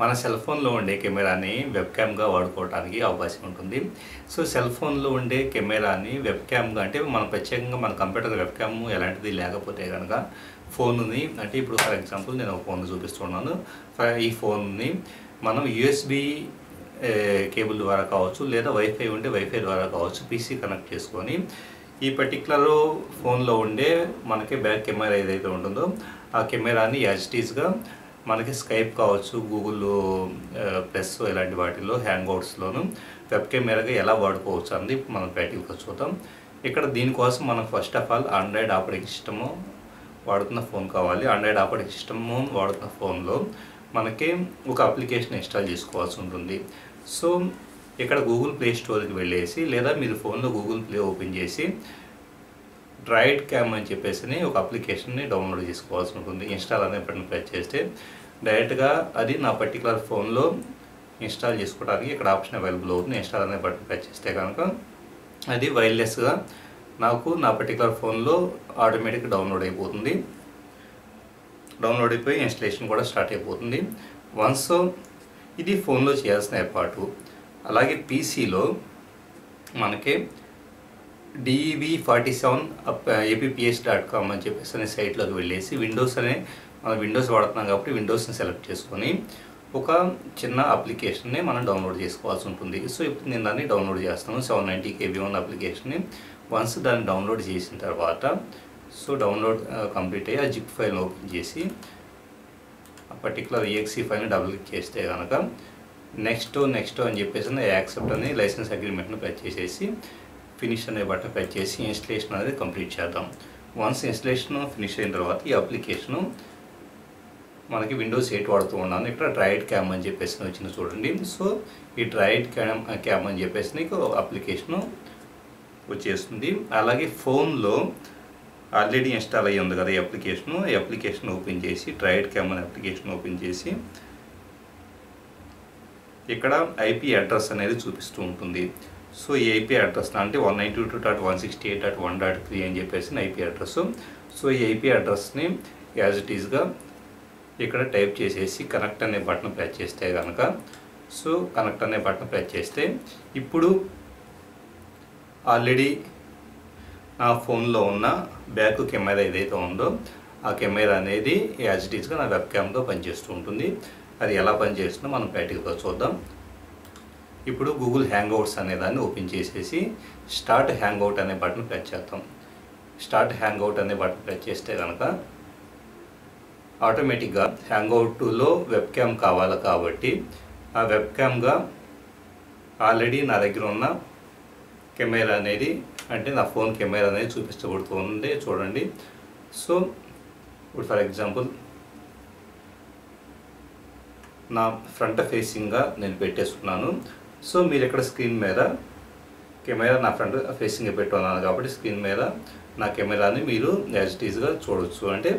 మన సెల్ ఫోన్లో ఉండే కెమెరాని వెబ్ క్యామ్గా వాడుకోవడానికి అవకాశం ఉంటుంది. సో సెల్ ఫోన్లో ఉండే కెమెరాని వెబ్ క్యామ్గా అంటే మనం ప్రత్యేకంగా మన కంప్యూటర్ వెబ్ క్యామ్ ఎలాంటిది లేకపోతే కనుక ఫోన్ని అంటే ఇప్పుడు ఫర్ ఎగ్జాంపుల్ నేను ఒక ఫోన్ చూపిస్తున్నాను. ఈ ఫోన్ని మనం యూఎస్బి కేబుల్ ద్వారా కావచ్చు లేదా వైఫై ఉంటే వైఫై ద్వారా కావచ్చు పీసీ కనెక్ట్ చేసుకొని ఈ పర్టికులర్ ఫోన్లో ఉండే మనకి బ్యాక్ కెమెరా ఏదైతే ఉంటుందో ఆ కెమెరాని యాజిటీస్గా మనకి స్కైప్ కావచ్చు గూగుల్ ప్లస్ ఇలాంటి వాటిల్లో హ్యాంగ్అవుట్స్లోను వెబ్ కెమెరాగా ఎలా వాడుకోవచ్చు అనేది మనం ప్రాక్టికల్గా చూద్దాం. ఇక్కడ దీనికోసం మనం first of all Android operating system వాడుతున్న ఫోన్ కావాలి. ఆండ్రాయిడ్ ఆపరేటింగ్ సిస్టమ్ వాడుతున్న ఫోన్లో మనకి ఒక అప్లికేషన్ ఇన్స్టాల్ చేసుకోవాల్సి ఉంటుంది. సో ఇక్కడ గూగుల్ ప్లే స్టోర్కి వెళ్ళేసి లేదా మీరు ఫోన్లో గూగుల్ ప్లే ఓపెన్ చేసి డ్రైడ్ క్యామ్ అని చెప్పేసి ఒక అప్లికేషన్ని డౌన్లోడ్ చేసుకోవాల్సి ఉంటుంది. ఇన్స్టాల్ అనే బటన్ ప్రెస్ చేస్తే డైరెక్ట్గా అది నా పర్టికులర్ ఫోన్లో ఇన్స్టాల్ చేసుకోవడానికి ఇక్కడ ఆప్షన్ అవైలబుల్ అవుతుంది. ఇన్స్టాల్ అనే బటన్ ప్రెస్ చేస్తే కనుక అది వైర్లెస్గా నాకు నా పర్టికులర్ ఫోన్లో ఆటోమేటిక్ డౌన్లోడ్ అయిపోతుంది. డౌన్లోడ్ అయిపోయి ఇన్స్టలేషన్ కూడా స్టార్ట్ అయిపోతుంది. వన్స్ ఇది ఫోన్లో చేయాల్సిన ఏర్పాటు అలాగే పీసీలో మనకి dev forty seven apps dot com అని చెప్పేసి అనే సైట్లోకి వెళ్ళేసి విండోస్ అనే మనం విండోస్ వాడుతున్నాం కాబట్టి విండోస్ని సెలెక్ట్ చేసుకొని ఒక చిన్న అప్లికేషన్ని మనం డౌన్లోడ్ చేసుకోవాల్సి ఉంటుంది. సో ఇప్పుడు నేను దాన్ని డౌన్లోడ్ చేస్తాను. సెవెన్ నైంటీ కేబీ వన్ అప్లికేషన్ని. వన్స్ దాన్ని డౌన్లోడ్ చేసిన తర్వాత సో డౌన్లోడ్ కంప్లీట్ అయ్యి ఆ జిప్ ఫైల్ ఓపెన్ చేసి ఆ పర్టికులర్ ఈఎక్సీ ఫైల్ని డబుల్ క్లిక్ చేస్తే కనుక నెక్స్ట్ నెక్స్ట్ అని చెప్పేసి యాక్సెప్ట్ అని లైసెన్స్ అగ్రిమెంట్ని ప్రెస్ చేసేసి ఫినిష్ అనే బట్ట ప్రెస్ చేసి ఇన్స్టలేషన్ అనేది కంప్లీట్ చేద్దాం. వన్స్ ఇన్స్టలేషన్ ఫినిష్ అయిన తర్వాత ఈ అప్లికేషను మనకి విండోస్ ఎయిట్ వాడుతూ ఉన్నాను. ఇక్కడ డ్రైడ్ క్యామ్ అని చెప్పేసి వచ్చింది చూడండి. సో ఈ డ్రైడ్ క్యామ్ క్యామ్ అని చెప్పేసి నీకు అప్లికేషను వచ్చేస్తుంది. అలాగే ఫోన్లో ఆల్రెడీ ఇన్స్టాల్ అయ్యి ఉంది కదా ఈ అప్లికేషను ఈ అప్లికేషన్ ఓపెన్ చేసి డ్రైడ్ క్యామ్ అనే అప్లికేషన్ ఓపెన్ చేసి ఇక్కడ ఐపీ అడ్రస్ అనేది చూపిస్తూ ఉంటుంది. సో ఈ ఐపీ అడ్రస్ అంటే one ninety two dot one sixty eight dot one dot three అని చెప్పేసి ఐపీ అడ్రస్ సో ఈ ఐపీ అడ్రస్ని యాజ్ ఇట్ ఈస్గా ఇక్కడ టైప్ చేసేసి కనెక్ట్ అనే బటన్ ప్రెస్ చేస్తే కనుక సో కనెక్ట్ అనే బటన్ ప్రెస్ చేస్తే ఇప్పుడు ఆల్రెడీ నా ఫోన్లో ఉన్న బ్యాక్ కెమెరా ఏదైతే ఉందో ఆ కెమెరా అనేది యాజ్ ఇట్ ఈస్గా నా వెబ్ క్యామ్తో పనిచేస్తూ ఉంటుంది. అది ఎలా పనిచేస్తుందో మనం ప్రాక్టికల్గా చూద్దాం. ఇప్పుడు గూగుల్ హ్యాంగ్అవుట్స్ అనే దాన్ని ఓపెన్ చేసేసి స్టార్ట్ హ్యాంగ్ అవుట్ అనే బటన్ ప్రెస్ చేద్దాం. స్టార్ట్ హ్యాంగ్ అవుట్ అనే బటన్ ప్రెస్ చేస్తే కనుక ఆటోమేటిక్గా హ్యాంగ్అవుట్లో వెబ్ క్యామ్ కావాలి కాబట్టి ఆ వెబ్ క్యామ్గా ఆల్రెడీ నా దగ్గర ఉన్న కెమెరా అనేది అంటే నా ఫోన్ కెమెరా అనేది చూపించబడుతుంది చూడండి. సో ఇప్పుడు ఫర్ ఎగ్జాంపుల్ నా ఫ్రంట్ ఫేసింగ్గా నేను పెట్టేసుకున్నాను సో మీరు ఇక్కడ స్క్రీన్ మీద కెమెరా నా ఫ్రంట్ ఫేసింగ్ పెట్టున్నాను కాబట్టి స్క్రీన్ మీద నా కెమెరాని మీరు యాజిటీజ్గా చూడవచ్చు అంటే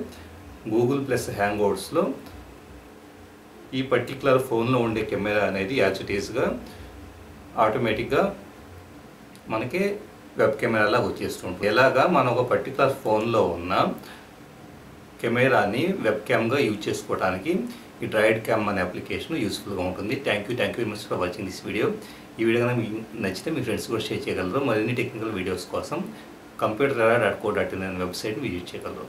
గూగుల్ ప్లస్ హ్యాంగ్ అవుట్స్లో ఈ పర్టికులర్ ఫోన్లో ఉండే కెమెరా అనేది యాజిటీజ్గా ఆటోమేటిక్గా మనకి వెబ్ కెమెరాలా వచ్చేస్తుంటుంది ఎలాగా మనం ఒక పర్టికులర్ ఫోన్లో ఉన్న కెమెరాని వెబ్ క్యామ్గా యూజ్ చేసుకోవడానికి ఈ డ్రైడ్ క్యామ్ అనే అప్లికేషన్ యూస్ఫుల్గా ఉంటుంది. Thank you thank you very much for watching this video ఈ వీడియో కనుక మీకు నచ్చితే మీ ఫ్రెండ్స్ కూడా షేర్ చేయగలరు. మరిన్ని టెక్నికల్ వీడియోస్ కోసం computer dot co dot in అనే వెబ్సైట్ విజిట్ చేయగలరు.